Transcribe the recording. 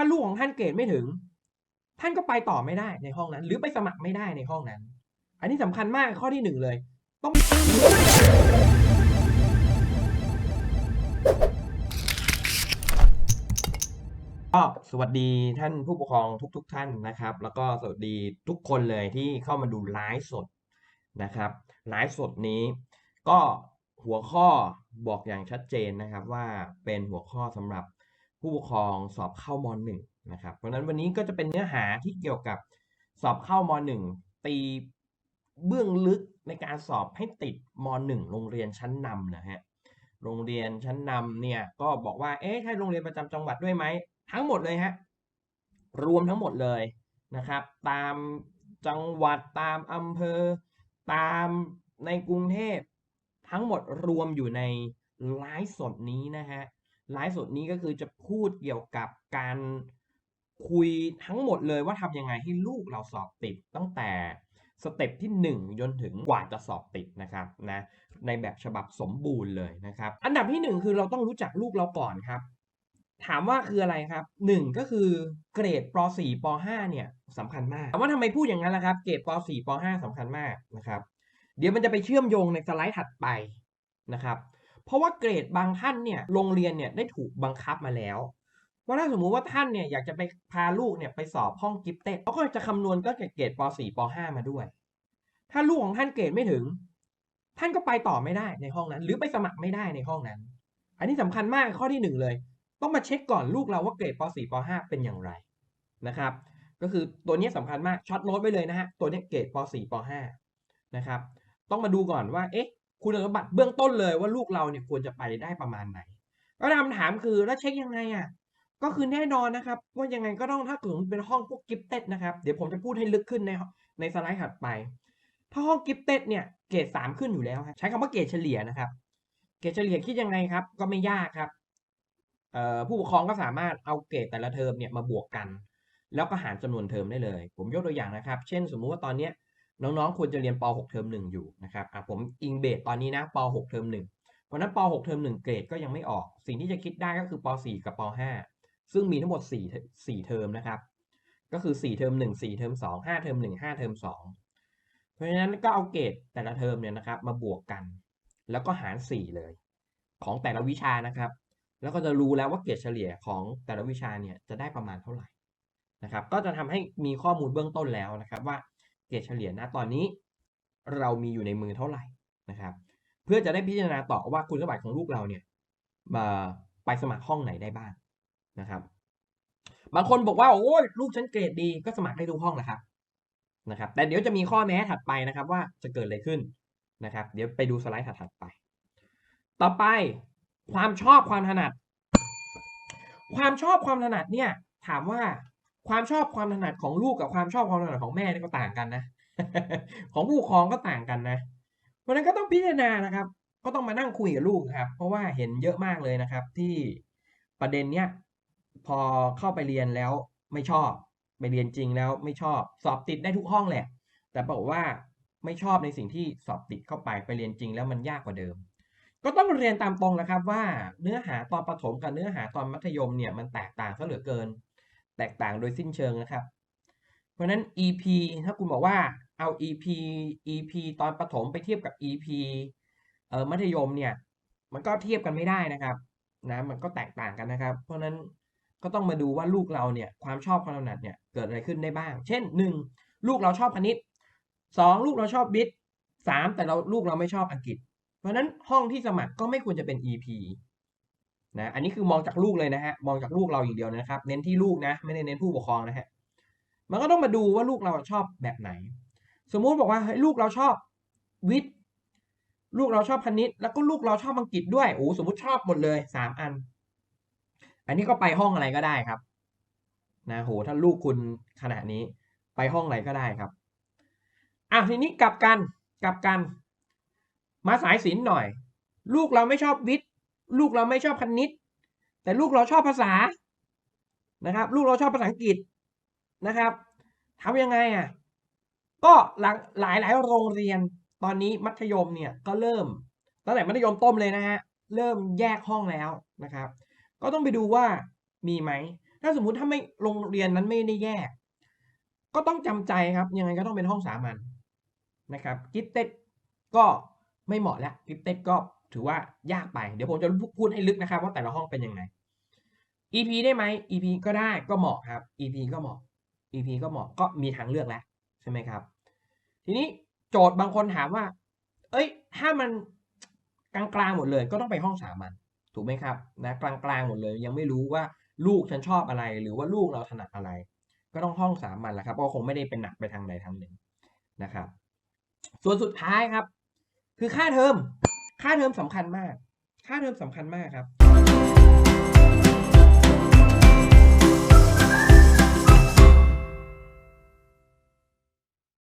ถ้าลูกของท่านเกรดไม่ถึง ท่านก็ไปต่อไม่ได้ในห้องนั้น หรือไปสมัครไม่ได้ในห้องนั้น อันนี้สำคัญมากข้อที่หนึ่งเลย ต้องก็สวัสดีท่านผู้ปกครองทุกๆท่านนะครับ แล้วก็สวัสดีทุกคนเลยที่เข้ามาดูไลฟ์สดนะครับไลฟ์สดนี้ ก็หัวข้อบอกอย่างชัดเจนนะครับว่าเป็นหัวข้อสำหรับ ผู้ปกครองสอบเข้าม .1 นะครับ เพราะฉะนั้นวันนี้ก็จะเป็นเนื้อหาที่เกี่ยวกับสอบเข้าม .1 ตีเบื้องลึกในการสอบให้ติดม .1 โรงเรียนชั้นนำนะฮะ โรงเรียนชั้นนำเนี่ยก็บอกว่า เอ๊ะใช่โรงเรียนประจำจังหวัดด้วยไหม ทั้งหมดเลยฮะ รวมทั้งหมดเลยนะครับ ตามจังหวัดตามอำเภอ ตามในกรุงเทพทั้งหมดรวมอยู่ในไลฟ์สดนี้นะฮะ ไลฟ์สดนี้ก็คือจะพูดเกี่ยวกับการคุยทั้งหมดเลยว่าทำยังไงให้ลูกเราสอบติดตั้งแต่สเต็ปที่ 1 จนถึงกว่าจะสอบติดนะครับนะในแบบฉบับสมบูรณ์เลยนะครับ อันดับที่ 1 คือเราต้องรู้จักลูกเราก่อนครับ ถามว่าคืออะไรครับ 1 ก็คือเกรดป .4 ป .5 เนี่ยสำคัญมากถามว่าทำไมพูดอย่างนั้นล่ะครับ เกรดป .4 ป .5 สำคัญมากนะครับ เดี๋ยวมันจะไปเชื่อมโยงในสไลด์ถัดไปนะครับ เพราะว่าเกรดบางท่านเนี่ยโรงเรียนเนี่ยได้ถูกบังคับมาแล้วว่าถ้าสมมุติว่าท่านเนี่ยอยากจะไปพาลูกเนี่ยไปสอบห้องกิฟเต็ดเขาก็จะคำนวณก็เกรดป .4 ป .5 มาด้วย ถ้าลูกของท่านเกรดไม่ถึง ท่านก็ไปต่อไม่ได้ในห้องนั้น หรือไปสมัครไม่ได้ในห้องนั้น อันนี้สำคัญมากข้อที่หนึ่งเลย ต้องมาเช็คก่อนลูกเราว่าเกรดป .4 ป .5 เป็นอย่างไรนะครับ ก็คือตัวนี้สำคัญมากช็อตโน้ตไว้เลยนะฮะตัวนี้เกรดป .4 ป .5 นะครับต้องมาดูก่อนว่าเอ๊ะ คุณสมบัติเบื้องต้นเลยว่าลูกเราเนี่ยควรจะไปได้ประมาณไหนก็คำถามคือแล้วเช็คยังไงอะก็คือแน่นอนนะครับ ว่ายังไงก็ต้องถ้าเกิดเป็นห้องพวกกิฟเต็ดนะครับ เดี๋ยวผมจะพูดให้ลึกขึ้นในในสไลด์ถัดไป ถ้าห้องกิฟเต็ดเนี่ยเกรดสามขึ้นอยู่แล้วใช้คำว่าเกรดเฉลี่ยนะครับ เกรดเฉลี่ยคิดยังไงครับ ก็ไม่ยากครับผู้ปกครองก็สามารถเอาเกรดแต่ละเทอมเนี่ยมาบวกกัน แล้วก็หารจำนวนเทอมได้เลย ผมยกตัวอย่างนะครับ เช่น สมมุติว่าตอนเนี้ย น้องๆควรจะเรียนป .6 เทอม1อยู่นะครับอะผมอิงเบสตอนนี้นะป .6 เทอม1เพราะนั้นป .6 เทอม1เกรดก็ยังไม่ออก สิ่งที่จะคิดได้ก็คือป .4 กับป .5 ซึ่งมีทั้งหมด4 4เทอมนะครับ ก็คือ 4 เทอม1 4 เทอม2 5 เทอม1 5 เทอม2 เพราะฉะนั้นก็เอาเกรดแต่ละเทอมเนี่ยนะครับมาบวกกัน แล้วก็หาร 4 เลย ของแต่ละวิชานะครับ แล้วก็จะรู้แล้วว่าเกรดเฉลี่ยของแต่ละวิชาเนี่ยจะได้ประมาณเท่าไหร่นะครับ ก็จะทำให้มีข้อมูลเบื้องต้นแล้วนะครับว่า เกรดเฉลี่ยณตอนนี้ เรามีอยู่ในมือเท่าไหร่นะครับ เพื่อจะได้พิจารณาต่อว่าคุณสมบัติของลูกเราเนี่ยมาไปสมัครห้องไหนได้บ้างนะครับ บางคนบอกว่าโอ้ยลูกฉันเกรดดีก็สมัครได้ทุกห้องแหละครับนะครับ แต่เดี๋ยวจะมีข้อแม้ถัดไปนะครับ ว่าจะเกิดอะไรขึ้นนะครับ เดี๋ยวไปดูสไลด์ถัดไป ต่อไปความชอบความถนัด ความชอบความถนัดเนี่ยถามว่า ความชอบความถนัดของลูกกับความชอบความถนัดของแม่นี่ก็ต่างกันนะ ของผู้ปกครองก็ต่างกันนะ เพราะนั้นก็ต้องพิจารณานะครับ ก็ต้องมานั่งคุยกับลูกครับ เพราะว่าเห็นเยอะมากเลยนะครับ ที่ประเด็นเนี้ยพอเข้าไปเรียนแล้วไม่ชอบไปเรียนจริงแล้วไม่ชอบสอบติดได้ทุกห้องแหละ แต่บอกว่าไม่ชอบในสิ่งที่สอบติดเข้าไปไปเรียนจริงแล้วมันยากกว่าเดิม ก็ต้องเรียนตามตรงนะครับว่าเนื้อหาตอนประถมกับเนื้อหาตอนมัธยมเนี่ยมันแตกต่างซะเหลือเกิน แตกต่างโดยสิ้นเชิงนะครับ เพราะนั้น EP ถ้าคุณบอกว่าเอา EP EP ตอนประถมไปเทียบกับ EP เอ่อมัธยมเนี่ย มันก็เทียบกันไม่ได้นะครับนะมันก็แตกต่างกันนะครับ เพราะนั้นก็ต้องมาดูว่าลูกเราเนี่ยความชอบความถนัดเนี่ยเกิดอะไรขึ้นได้บ้าง เช่นหนึ่งลูกเราชอบคณิตสองลูกเราชอบบิดสามแต่เราลูกเราไม่ชอบอังกฤษ เพราะฉะนั้นห้องที่สมัครก็ไม่ควรจะเป็น EP นะอันนี้คือมองจากลูกเลยนะฮะมองจากลูกเราอย่างเดียวนะครับ เน้นที่ลูกนะ ไม่ได้เน้นผู้ปกครองนะฮะมันก็ต้องมาดูว่าลูกเราชอบแบบไหน สมมุติบอกว่าเฮ้ลูกเราชอบวิทย์ลูกเราชอบคณิต แล้วก็ลูกเราชอบอังกฤษด้วยโอ้สมมติชอบหมดเลยสามอัน อันนี้ก็ไปห้องอะไรก็ได้ครับนะโหถ้าลูกคุณขนาดนี้ไปห้องไหนก็ได้ครับอะทีนี้กลับกันกลับกัน มาสายศิลป์หน่อย ลูกเราไม่ชอบวิทย์ ลูกเราไม่ชอบคณิต แต่ลูกเราชอบภาษานะครับ ลูกเราชอบภาษาอังกฤษนะครับทำยังไงอะก็หลังหลายหลายโรงเรียนตอนนี้มัธยมเนี่ยก็เริ่มตั้งแต่มัธยมต้นเลยนะฮะเริ่มแยกห้องแล้วนะครับ ก็ต้องไปดูว่ามีไหม ถ้าสมมุติถ้าไม่โรงเรียนนั้นไม่ได้แยก ก็ต้องจำใจครับยังไงก็ต้องเป็นห้องสามัญนะครับกิฟเต็ดก็ไม่เหมาะแล้วกิฟเต็ดก็ ถือว่ายากไปเดี๋ยวผมจะพูดให้ลึกนะครับ ว่าแต่ละห้องเป็นยังไง EP ได้ไหม EP ก็ได้ก็เหมาะครับ EP ก็เหมาะ EP ก็เหมาะก็มีทางเลือกแล้วใช่ไหมครับ ทีนี้โจทย์บางคนถามว่า เอ้ย ถ้ามันกลางๆหมดเลยก็ต้องไปห้องสามัญถูกไหมครับนะกลางๆหมดเลย ยังไม่รู้ว่าลูกฉันชอบอะไร หรือว่าลูกเราถนัดอะไร ก็ต้องห้องสามัญแหละครับก็คงไม่ได้เป็นหนักไปทางใดทางหนึ่งนะครับ ส่วนสุดท้ายครับ คือค่าเทอม ค่าเทอมสำคัญมาก ค่าเทอมสำคัญมากครับ